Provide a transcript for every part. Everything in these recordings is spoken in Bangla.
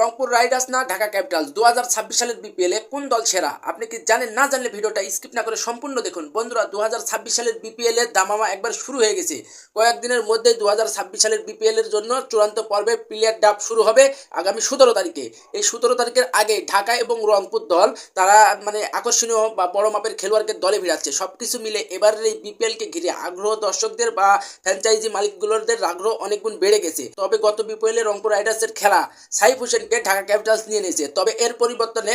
রংপুর রাইডার্স না, ঢাকা ক্যাপিটালস। দু হাজার ছাব্বিশ সালের বিপিএল কোন দল সেরা? আপনি কি জানেন না জানলে ভিডিওটা স্কিপ না করে সম্পূর্ণ দেখুন। বন্ধুরা দু হাজার ছাব্বিশ সালের বিপিএল দামামা একবার শুরু হয়ে গেছে। কয়েকদিনের মধ্যে দু হাজার ছাব্বিশ সালের বিপিএল এর জন্য চূড়ান্ত পর্বে প্লেয়ার ডাব শুরু হবে আগামী সতেরো তারিখে। এই সতেরো তারিখের আগে ঢাকা এবং রংপুর দল, তারা মানে আকর্ষণীয় বা বড় মাপের খেলোয়াড়কে দলে ভিড়াচ্ছে। সব কিছু মিলে এবারের এই বিপিএলকে ঘিরে আগ্রহ দর্শকদের বা ফ্র্যাঞ্চাইজি মালিকগুলোদের আগ্রহ অনেক গুণ বেড়ে গেছে। তবে গত বিপিএলে রংপুর রাইডার্সের খেলা সাইফ হোসেনকে ঢাকা ক্যাপিটালস নিয়ে নিয়েছে। তবে এর পরিবর্তনে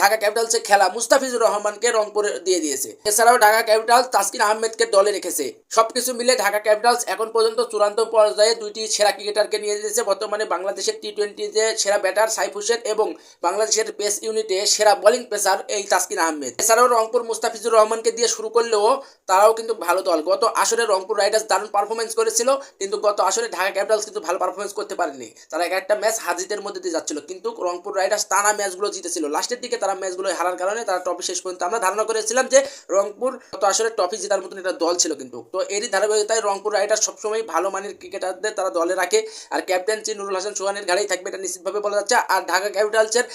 ঢাকা ক্যাপিটালসের খেলা মুস্তাফিজুর রহমানকে রংপুরে দিয়ে দিয়েছে। এছাড়াও ঢাকা ক্যাপিটালস তাসকিন আহমেদকে দলে রেখেছে। সবকিছু মিলে ঢাকা ক্যাপিটালস এখন পর্যন্ত চূড়ান্ত পর্যায়ে দুইটি সেরা ক্রিকেটারকে নিয়ে দিয়েছে। বর্তমানে বাংলাদেশের টি টোয়েন্টিতে সেরা ব্যাটার সাইফ হোসেন এবং বাংলাদেশের পেস ইউনিটে সেরা বোলিং পেসার এই তাসকিন আহমেদ। এছাড়াও রংপুর মুস্তাফিজুর রহমানকে দিয়ে শুরু করলেও তারাও কিন্তু ভালো দল। গত আসরে রংপুর রাইডার্স দারুণ পারফরমেন্স করেছিল, কিন্তু গত আসরে ঢাকা ক্যাপিটালস কিন্তু ভালো পারফরমেন্স করতে পারেনি। তারা এক একটা ম্যাচ হাজিদের মধ্যে দিয়ে যাচ্ছিল। কিন্তু রংপুর রাইডার্স টানা ম্যাচগুলো জিতেছিল। লাস্টের দিকে তারা ম্যাচগুলো হারার কারণে তারা ট্রফি শেষ পর্যন্ত আমরা ধারণা করেছিলাম যে রংপুর গত আসরে ট্রফি জেতার মতন একটা দল ছিল কিন্তু। তো এরই ধারাবাহিকতায় রংপুর রাইডার্স সবসময় ভালো মানের ক্রিকেটারদের তারা দলে রাখে। আর ক্যাপ্টেন্সি নুরুল হাসান সোহানের ঘাড়েই থাকবে এটা নিশ্চিতভাবে বলা যাচ্ছে। আর ঢাকা ক্যাপিটালসের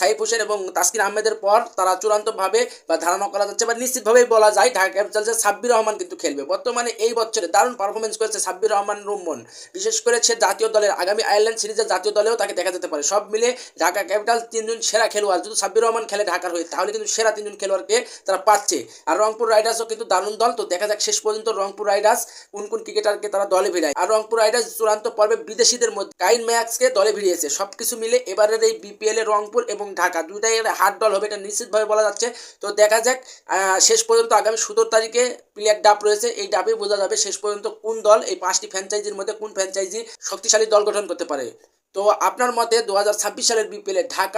সাইফ হোসেন এবং তাসকিন আহমেদের পর তারা চূড়ান্তভাবে বা ধারণা করা যাচ্ছে বা নিশ্চিতভাবেই বলা যায় ঢাকা ক্যাপিটালসের সাব্বির রহমান কিন্তু খেলবে। বর্তমানে এই বছরে দারুণ পারফরমেন্স করেছে সাব্বির রহমান রুম্মন বিশেষ করে সে জাতীয় দলের আগামী আয়ারল্যান্ড সিরিজের জাতীয় দলেও তাকে দেখা যেতে পারে। সব মিলে ঢাকা ক্যাপিটাল তিনজন সেরা খেলোয়াড়, যদি সাব্বির রহমান খেলে ঢাকার হয়ে, তাহলে কিন্তু সেরা তিনজন খেলোয়াড়কে তারা পাচ্ছে। আর রংপুর রাইডার্সও কিন্তু দারুণ দল। তো দেখা যাক শেষ পর্যন্ত রংপুর রাইডার্স কোন কোন ক্রিকেটারকে তারা দলে ভিড়ায়। আর রংপুর রাইডার্স চূড়ান্ত পর্বে বিদেশিদের মধ্যে কাইন ম্যাক্সকে দলে ভিড়িয়েছে। সবকিছু মিলে এবারের এই বিপিএল এ রংপুর এবং ঢাকা দুইটাই হার্ড দল হবে, এটা নিশ্চিতভাবে বলা যাচ্ছে। তো দেখা যাক শেষ পর্যন্ত আগামী সতেরো তারিখে প্লেয়ার ডাব রয়েছে। এই ডাবে বোঝা যাবে শেষ পর্যন্ত কোন দল এই পাঁচটি ফ্র্যাঞ্চাইজির মধ্যে কোন ফ্র্যাঞ্চাইজি শক্তিশালী দল গঠন করতে পারে। তো আপনার মতে দু হাজার ছাব্বিশ সালের বিপিএলে ঢাকা